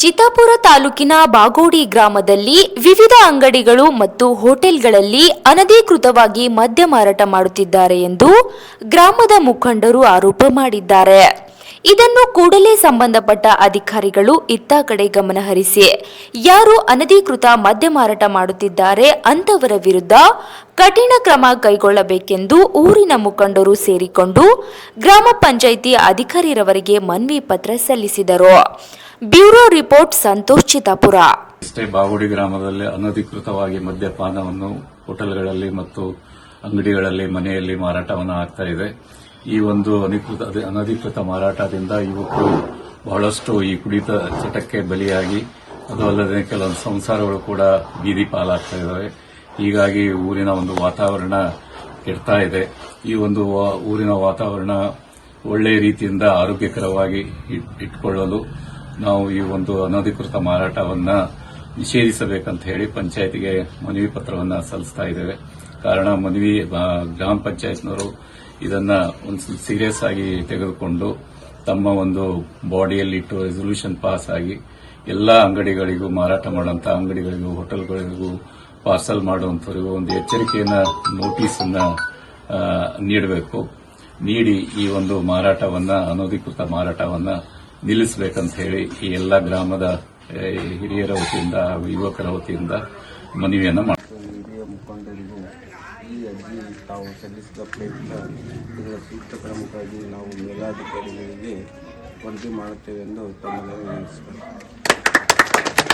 ಚಿತ್ತಾಪುರ ತಾಲೂಕಿನ ಬಾಗೋಡಿ ಗ್ರಾಮದಲ್ಲಿ ವಿವಿಧ ಅಂಗಡಿಗಳು ಮತ್ತು ಹೋಟೆಲ್ಗಳಲ್ಲಿ ಅನಧಿಕೃತವಾಗಿ ಮದ್ಯ ಮಾರಾಟ ಮಾಡುತ್ತಿದ್ದಾರೆ ಎಂದು ಗ್ರಾಮದ ಮುಖಂಡರು ಆರೋಪ ಮಾಡಿದ್ದಾರೆ. ಇದನ್ನು ಕೂಡಲೇ ಸಂಬಂಧಪಟ್ಟ ಅಧಿಕಾರಿಗಳು ಇತ್ತ ಕಡೆ ಗಮನಹರಿಸಿ ಯಾರು ಅನಧಿಕೃತ ಮದ್ಯ ಮಾರಾಟ ಮಾಡುತ್ತಿದ್ದಾರೆ ಅಂತವರ ವಿರುದ್ಧ ಕಠಿಣ ಕ್ರಮ ಕೈಗೊಳ್ಳಬೇಕೆಂದು ಊರಿನ ಮುಖಂಡರು ಸೇರಿಕೊಂಡು ಗ್ರಾಮ ಪಂಚಾಯಿತಿ ಅಧಿಕಾರಿರವರಿಗೆ ಮನವಿ ಪತ್ರ ಸಲ್ಲಿಸಿದರು. ಬ್ಯೂರೋ ರಿಪೋರ್ಟ್ ಸಂತೋಷ್ ಚಿತಾಪುರ ಬಾವುಡಿ ಗ್ರಾಮದಲ್ಲಿ ಅನಧಿಕೃತವಾಗಿ ಮದ್ಯಪಾನವನ್ನು ಹೋಟೆಲ್ಗಳಲ್ಲಿ ಮತ್ತು ಅಂಗಡಿಗಳಲ್ಲಿ ಮನೆಯಲ್ಲಿ ಮಾರಾಟವನ್ನು ಆಗ್ತಾ ಇದೆ. ಈ ಒಂದು ಅನಧಿಕೃತ ಅನಧಿಕೃತ ಮಾರಾಟದಿಂದ ಯುವಕರು ಬಹಳಷ್ಟು ಈ ಕುಡಿತ ಚಟಕ್ಕೆ ಬಲಿಯಾಗಿ, ಅದು ಅಲ್ಲದೆ ಕೆಲವೊಂದು ಸಂಸಾರಗಳು ಕೂಡ ಬೀದಿ ಪಾಲಾಗ್ತಾ ಇದ್ದಾವೆ ಹೀಗಾಗಿ ಊರಿನ ಒಂದು ವಾತಾವರಣ ಕೆಡ್ತಾ ಇದೆ. ಈ ಒಂದು ಊರಿನ ವಾತಾವರಣ ಒಳ್ಳೆಯ ರೀತಿಯಿಂದ ಆರೋಗ್ಯಕರವಾಗಿ ಇಟ್ಕೊಳ್ಳಲು ನಾವು ಈ ಒಂದು ಅನಧಿಕೃತ ಮಾರಾಟವನ್ನು ನಿಷೇಧಿಸಬೇಕಂತ ಹೇಳಿ ಪಂಚಾಯತಿಗೆ ಮನವಿ ಪತ್ರವನ್ನು ಸಲ್ಲಿಸ್ತಾ ಇದ್ದೇವೆ. ಕಾರಣ ಮನವಿ ಗ್ರಾಮ ಪಂಚಾಯತ್ನವರು ಇದನ್ನ ಒಂದು ಸೀರಿಯಸ್ ಆಗಿ ತೆಗೆದುಕೊಂಡು ತಮ್ಮ ಒಂದು ಬಾಡಿಯಲ್ಲಿ ಇಟ್ಟು ರೆಸೊಲ್ಯೂಷನ್ ಪಾಸ್ ಆಗಿ ಎಲ್ಲಾ ಅಂಗಡಿಗಳಿಗೂ ಮಾರಾಟ ಮಾಡುವಂತ ಅಂಗಡಿಗಳಿಗೂ ಹೋಟೆಲ್ಗಳಿಗೂ ಪಾರ್ಸಲ್ ಮಾಡುವಂತವರಿಗೂ ಒಂದು ಎಚ್ಚರಿಕೆಯನ್ನ ನೋಟಿಸ್ ಅನ್ನ ನೀಡಬೇಕು. ನೀಡಿ ಈ ಒಂದು ಮಾರಾಟವನ್ನ, ಅನಧಿಕೃತ ಮಾರಾಟವನ್ನ ನಿಲ್ಲಿಸಬೇಕಂತ ಹೇಳಿ ಈ ಎಲ್ಲ ಗ್ರಾಮದ ಹಿರಿಯರ ವತಿಯಿಂದ ಹಾಗೂ ಯುವಕರ ವತಿಯಿಂದ ಮನವಿಯನ್ನು ಮಾಡಿ ಈ ಅರ್ಜಿ ತಾವು ಸಲ್ಲಿಸಿದ ಪ್ರಯತ್ನ ಇದರ ಸೂಕ್ತ ಕ್ರಮಕ್ಕಾಗಿ ನಾವು ಮೇಲಾಧಿಕಾರಿಗಳಿಗೆ ವರದಿ ಮಾಡುತ್ತೇವೆ ಎಂದು ತಮ್ಮಲ್ಲಿ ವಿನಂತಿಸಿಕೊಳ್ಳುತ್ತೇವೆ